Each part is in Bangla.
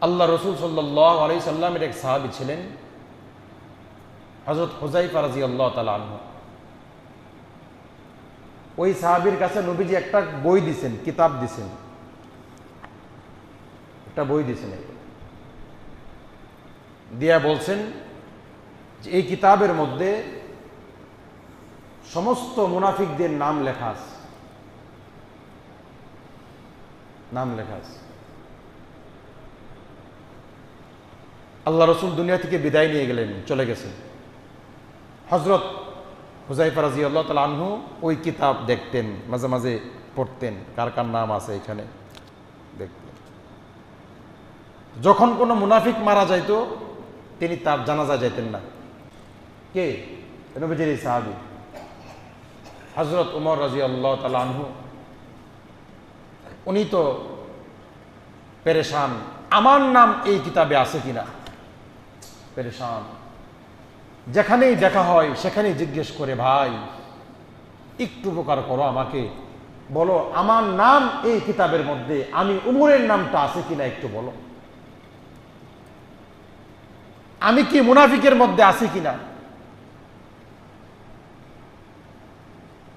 আল্লাহ রসুল সাল্লাহ আলি সাল্লামের এক সাহাবি ছিলেন হজরত হুজাইফা রাজি আল্লাহ তালা ওই সাহাবির কাছে নবীজি একটা বই দিছেন, কিতাব দিছেন। একটা বই দিছেন দিয়া বলছেন যে এই কিতাবের মধ্যে সমস্ত মুনাফিকদের নাম লেখা আছে। নাম লেখা আছে। আল্লাহ রসুল দুনিয়া থেকে বিদায় নিয়ে গেলেন, চলে গেছেন। হজরত হুজাইফা রাজি আল্লাহ তালা আনহু ওই কিতাব দেখতেন, মাঝে মাঝে পড়তেন। কার কার নাম আছে এখানে? দেখতেন। যখন কোনো মুনাফিক মারা যাইত, তিনি তার জানাজা যাইতেন না। কে? নবীজির সাহাবি। হজরত উমর রাজি আল্লাহ তালা আনহু। উনি তো পেরেশান। আমার নাম এই কিতাবে আছে কিনা? পেরেশান। যেখানেই দেখা হয়, সেখানেই জিজ্ঞেস করে, ভাই, একটু উপকার করো আমাকে। বলো, আমার নাম এই কিতাবের মধ্যে, আমি উমরের নামটা আছে কিনা একটু বলো। আমি কি মুনাফিকের মধ্যে আছি কিনা?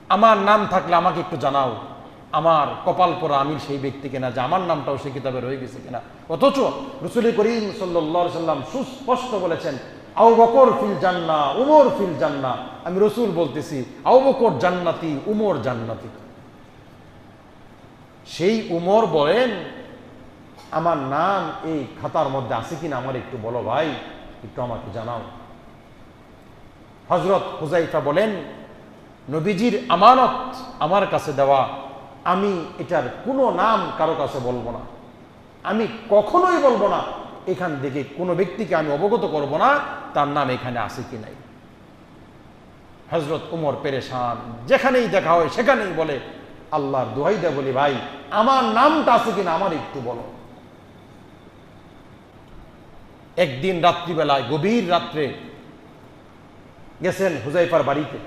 আমার নাম থাকলে আমাকে একটু জানাও। আমার কপাল পরা আমির সেই ব্যক্তি কিনা, যে আমার নামটাও সেই কিতাবে রয়ে গেছে কিনা। অথচ রসুল করিম সাল্লাহ সাল্লাম সুস্পষ্ট বলেছেন, আউ বকর ফিল জান্না, উমর ফিল জান্না। আমি রসুল বলতেছি, আউ বকর জান্নাতি, উমর জান্নাতি। সেই উমর বলেন, আমার নাম এই খাতার মধ্যে আছে কিনা আমার একটু বলো ভাই, একটু আমাকে জানাও। হজরত হুজাইফা বলেন, নবীজির আমানত আমার কাছে দেওয়া আমি এটার কোনো নাম কারও কাছে বলব না। আমি কখনোই বলব না, এখান থেকে কোনো ব্যক্তিকে আমি অবগত করব না, তার নাম এখানে আছে কি নাই। হজরত উমর পেরেশান যেখানেই দেখা হয় সেখানেই বলে, আল্লাহর দোহাই দে বলি ভাই, আমার নামটা আছে কিনা আমার একটু বলো। একদিন রাত্রিবেলায়, গভীর রাত্রে গেছেন হুজাইফার বাড়িতে।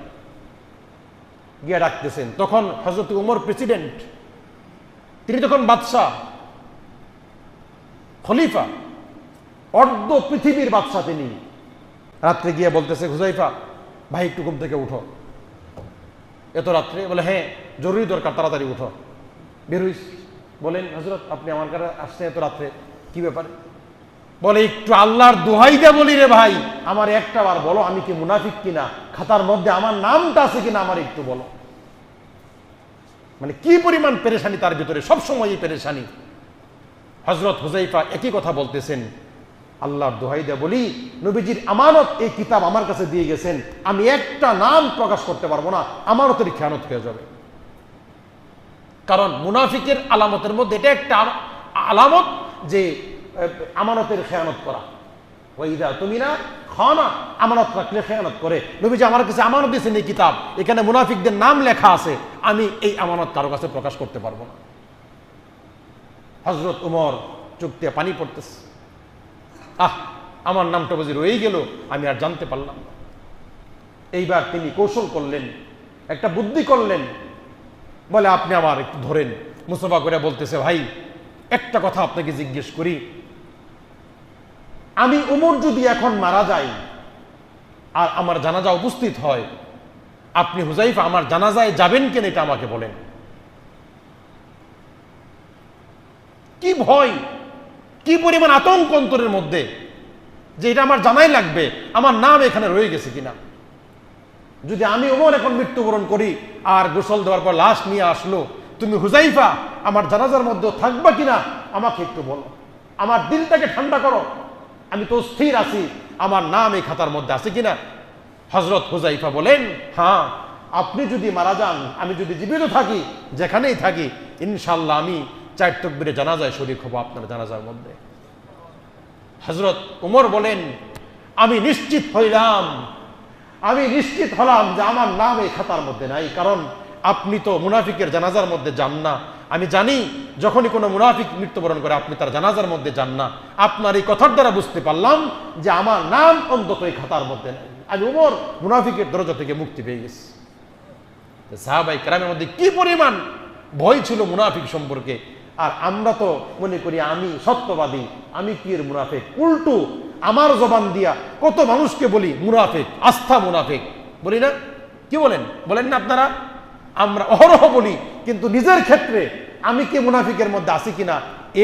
গিয়ে ডাকতেছেন। তখন হজরত উমর প্রেসিডেন্ট তিনি তখন বাদশাহ, খলিফা, অর্ধ পৃথিবীর বাদশাহ তিনি। রাত্রে গিয়ে বলতেছে হুজাইফা ভাই একটু ঘুম থেকে উঠো। এত রাত্রে বলে হ্যাঁ জরুরি দরকার, তাড়াতাড়ি উঠো। বেরুইস বলেন হজরত আপনি আমার কাছে আসছেন এত রাত্রে, কি ব্যাপারে? বলে, একটু আল্লাহর দোহাই দে বলি রে ভাই। আমার একটা বার বলো, আমি কি মুনাফিক কিনা? খাতার মধ্যে আমার নামটা আছে কিনা আমার একটু বলো। মানে কি পরিমাণ পেরেশানি তার ভিতরে? সবসময় এই পেরেশানি। হজরত হুজাইফা একই কথা বলতেছেন, আল্লাহর দোহাই দে বলি, নবীজির আমানত এই কিতাব আমার কাছে দিয়ে গেছেন। আমি একটা নাম প্রকাশ করতে পারব না আমানতের খেয়ানত হয়ে যাবে। কারণ মুনাফিকের আলামতের মধ্যে এটা একটা আলামত যে আমানতের খেয়ানত করা। ওইদা তুমি না খানা আমানত রাখলে খেয়ানত করে। নবীজি আমার কাছে আমানত দিয়েছেন এই কিতাব। এখানে মুনাফিকদের নাম লেখা আছে, আমি এই আমানত কারও কাছে প্রকাশ করতে পারব না। হজরত উমর দিয়ে পানি পড়তেছে। আহ, আমার নামটা বুঝি রয়েই গেল, আমি আর জানতে পারলাম এইবার তিনি কৌশল করলেন, একটা বুদ্ধি করলেন। বলে, আপনি আমার একটু ধরেন। মুসফা করে বলতেছে, ভাই, একটা কথা আপনাকে জিজ্ঞেস করি। আমি উমর যদি এখন মারা যাই, আর আমার জানাজা উপস্থিত হয়, আপনি হুজাইফা আমার জানাজায় যাবেন কেন এটা আমাকে বলেন? কি ভয়, কি পরিমাণ আতঙ্ক অন্তরের মধ্যে যে এটা আমার জানাই লাগবে, আমার নাম এখানে রয়ে গেছে কিনা? যদি আমি ওমর এখন মৃত্যুবরণ করি, আর গোসল দেওয়ার পর লাশ নিয়ে আসলো, তুমি হুজাইফা আমার জানাজার মধ্যে থাকবা কিনা, আমাকে একটু বলো। আমার দিলটাকে ঠান্ডা করো। আমি তো স্থির আছি, আমার নাম এই খাতার মধ্যে আছে কিনা? হজরত হুজাইফা বলেন হ্যাঁ আপনি যদি মারা যান, আমি যদি জীবিত থাকি, যেখানেই থাকি ইনশাল্লাহ আমি চার তকবিরে জানাজায় শরিক হব আপনার জানাজার মধ্যে। হজরত উমর বলেন, আমি নিশ্চিত হইলাম, আমি নিশ্চিত হলাম যে আমার নাম এই খাতার মধ্যে নাই, কারণ আপনি তো মুনাফিকের জানাজার মধ্যে যান না। আমি জানি যখনই কোনো মুনাফিক মৃত্যুবরণ করে, আপনি তার জানাজার মধ্যে যান না। আপনার এই কথার দ্বারা বুঝতে পারলাম যে আমার নাম অন্তত এই খাতার মধ্যে নাই। আমি উমর মুনাফিকের দরজা থেকে মুক্তি পেয়ে গেছি। সাহাবাই কেরামের মধ্যে কি পরিমাণ ভয় ছিল মুনাফিক সম্পর্কে? আর আমরা তো মনে করি আমি সত্যবাদী, আমি কি এর মুনাফেক? উল্টু আমার জবান দিয়া কত মানুষকে বলি মুনাফেক, আস্থা মুনাফেক। বলি না? কি বলেন? বলেন না আপনারা? আমরা অহরহ বলি, কিন্তু নিজের ক্ষেত্রে আমি কি মুনাফিকের মধ্যে আছি কিনা,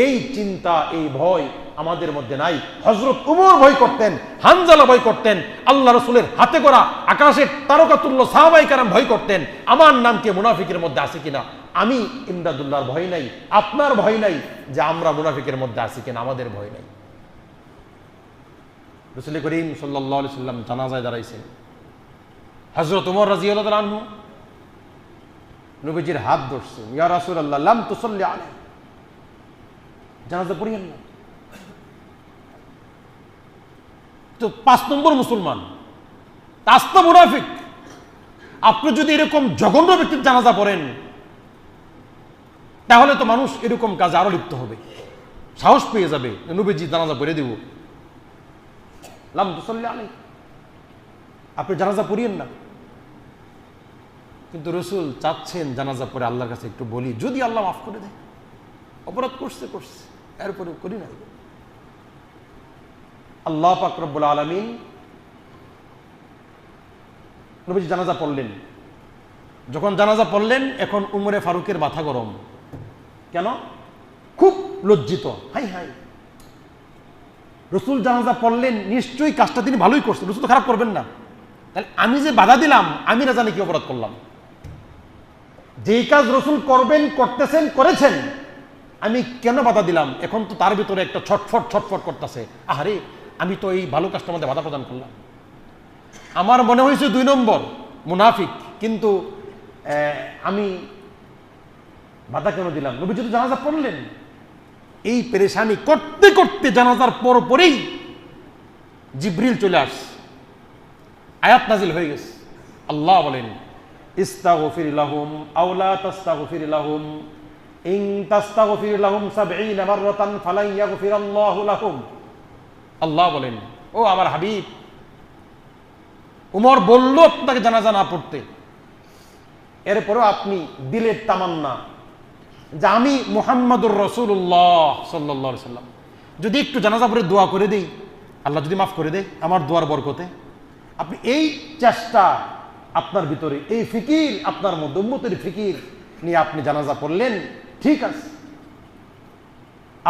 এই চিন্তা, এই ভয় আমাদের মধ্যে নাই। হজরত উমর ভয় করতেন, হানজালা ভয় করতেন, আল্লাহ রসুলের হাতে করা আকাশের তারকাতুল্য সাহাবাই কারাম ভয় করতেন, আমার নাম কে মুনাফিকের মধ্যে আছে কিনা? আমি ইমদাদুল্লাহর ভয় নাই, আপনার ভয় নাই যে আমরা মুনাফিকের মধ্যে আছি কিনা, আমাদের ভয় নাই। রসুল করিম সাল্লাহ সাল্লাম জানাজায় দাঁড়াইছেন। হজরত উমর রাজি আনহু নবীজির হাত ধরছেন ইয়া রাসুল আল্লাহ লাম তুসল্লি আলে জানাজা পড়িয়েন না। তো পাঁচ নম্বর মুসলমান আস্তা মুনাফিক, আপনি যদি এরকম জঘন্য ব্যক্তির জানাজা পড়েন, তাহলে তো মানুষ এরকম কাজে আরও লিপ্ত হবে। সাহস পেয়ে যাবে নবীজি জানাজা পড়ে দিব। লাম তুসল্লি আলাই আপনি জানাজা পড়িয়েন না। কিন্তু রসুল চাচ্ছেন জানাজা পরে আল্লাহর কাছে একটু বলি, যদি আল্লাহ মাফ করে দেয়। অপরাধ করছে করছে। এরপরে করি না। আল্লাহ পাকরবুল আলমিন নবীজি জানাজা পড়লেন। যখন জানাজা পড়লেন, এখন উমরে ফারুকের মাথা গরম। কেন? খুব লজ্জিত। হাই হাই। রসুল জানাজা পড়লেন, নিশ্চয়ই কাজটা তিনি ভালোই করছেন। রসুল তো খারাপ করবেন না। তাহলে আমি যে বাধা দিলাম, আমি না জানি কি অপরাধ করলাম? যেই কাজ রসুল করবেন, করতেছেন, করেছেন, আমি কেন বাধা দিলাম? এখন তো তার ভিতরে একটা ছটফট ছটফট করতেছে। আহারে, আমি তো এই ভালো কাজটার মধ্যে বাধা প্রদান করলাম। আমার মনে হয়েছে দুই নম্বর, মুনাফিক। কিন্তু আমি বাধা কেন দিলাম? নবী যদি জানাজা পড়লেন। এই পেরেশানি করতে করতে জানাজার পর পরেই জিব্রিল চলে আস আয়াত নাজিল হয়ে গেছে। আল্লাহ বলেন ইস্তাগফির লাহুম আওলা তাস্তাগফির লাহুম। ইন তাস্তাগফির লাহুম 70 মাররাতান ফালান ইয়াগফির আল্লাহু বলেন হাবিব পড়তে। আপনি দিলের তামান্না। যে আমি মুহাম্মাদুর রসুল্লাহ সাল্লাহ সাল্লাম। যদি একটু জানাজা পরে দোয়া করে দেই, আল্লাহ যদি মাফ করে দেয়, আমার দোয়ার বরকতে। আপনি এই চেষ্টা আপনার ভিতরে এই ফিকির আপনার মধ্যে, উম্মতের ফিকির নিয়ে আপনি জানাজা পড়লেন, ঠিক আছে।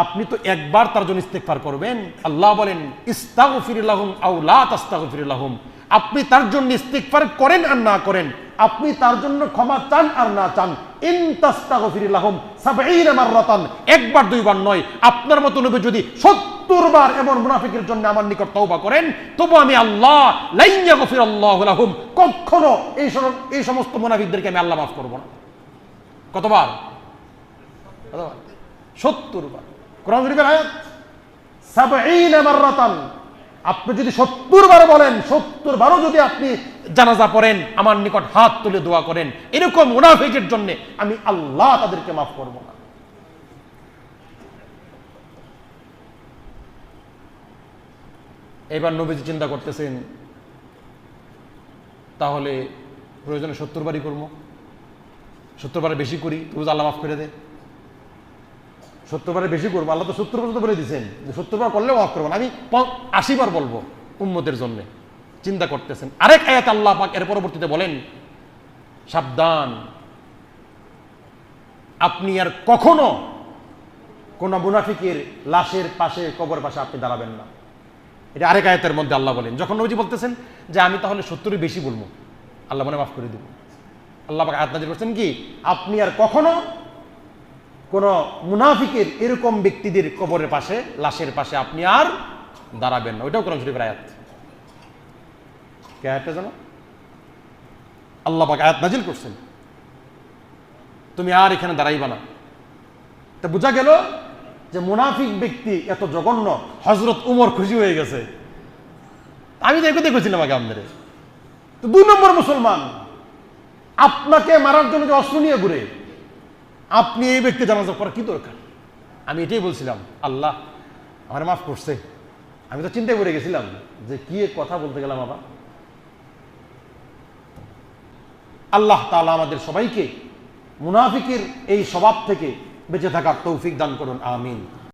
আপনি তো একবার তার জন্য ইস্তেকফার করবেন। আল্লাহ বলেন ইস্তাগফিরুল্লাহুম আপনি তার জন্য ইস্তেকফার করেন আর না করেন, আপনি তার জন্য ক্ষমা চান আর না চান। ইন তাস্তাগফিরুল্লাহুম 70 মাররাতান, একবার দুইবার নয়। আপনার মতো নবী যদি 70 বার এমন মুনাফিকের জন্য আমার নিকট তওবা করেন, তবু আমি আল্লাহ লাইন ইয়াগফিরাল্লাহু লাহুম। কখনো এই এই সমস্ত মুনাফিকদেরকে আমি আল্লাহ মাফ করব না। কতবার? সত্তর বার। কোরআন শরীফের আয়াত আপনি যদি সত্তর বার বলেন, সত্তর বারও যদি আপনি জানাজা পড়েন, আমার নিকট হাত তুলে দোয়া করেন, এরকম মুনাফিকের জন্য আমি আল্লাহ তাদেরকে মাফ করব না। এবার নবীজি চিন্তা করতেছেন, তাহলে প্রয়োজনে সত্তর বারই করব। সত্তর বারে বেশি করি রোজ আল্লাহ মাফ করে দে। সত্তর বারে বেশি করব, আল্লাহ তো সত্তর পর্যন্ত বলে দিচ্ছেন সত্তর বার করলেও মাফ করব না। আমি আশি বার বলব উম্মতের জন্য। চিন্তা করতেছেন। আরেক আয়াত আল্লাহ পাক এর পরবর্তীতে বলেন, সাবধান। আপনি আর কখনো কোন মুনাফিকের লাশের পাশে, কবর পাশে আপনি দাঁড়াবেন না। এটা আরেক আয়াতের মধ্যে আল্লাহ বলেন, যখন নবীজি বলতেছেন যে আমি তাহলে সত্তরই বেশি বলব, আল্লাহ মনে মাফ করে দিব আল্লাহ পাক আয়াত করছেন কি, আপনি আর কখনো কোন মুনাফিকের এরকম ব্যক্তিদের কবরের পাশে, লাশের পাশে আপনি আর দাঁড়াবেন না। ওইটাও কোরআন শরীফের আয়াত। কে আয়াতটা জানো? আল্লাহ পাক আয়াত নাজিল করছেন। তুমি আর এখানে দাঁড়াইবা না। তা বোঝা গেল যে মুনাফিক ব্যক্তি এত জঘন্য হজরত উমর খুশি হয়ে গেছে। আমি তো দেখে দেখেছিলাম আগে আমাদের দুই নম্বর মুসলমান, আপনাকে মারার জন্য যে অস্ত্র নিয়ে ঘুরে, আপনি এই ব্যক্তি জানাজা করা কি দরকার? আমি এটাই বলছিলাম, আল্লাহ আমার মাফ করছে। আমি তো চিন্তায় পড়ে গেছিলাম যে কি কথা বলতে গেলাম আবার। আল্লাহ তাআলা আমাদের সবাইকে মুনাফিকের এই স্বভাব থেকে বেঁচে থাকার তৌফিক দান করুন আমিন।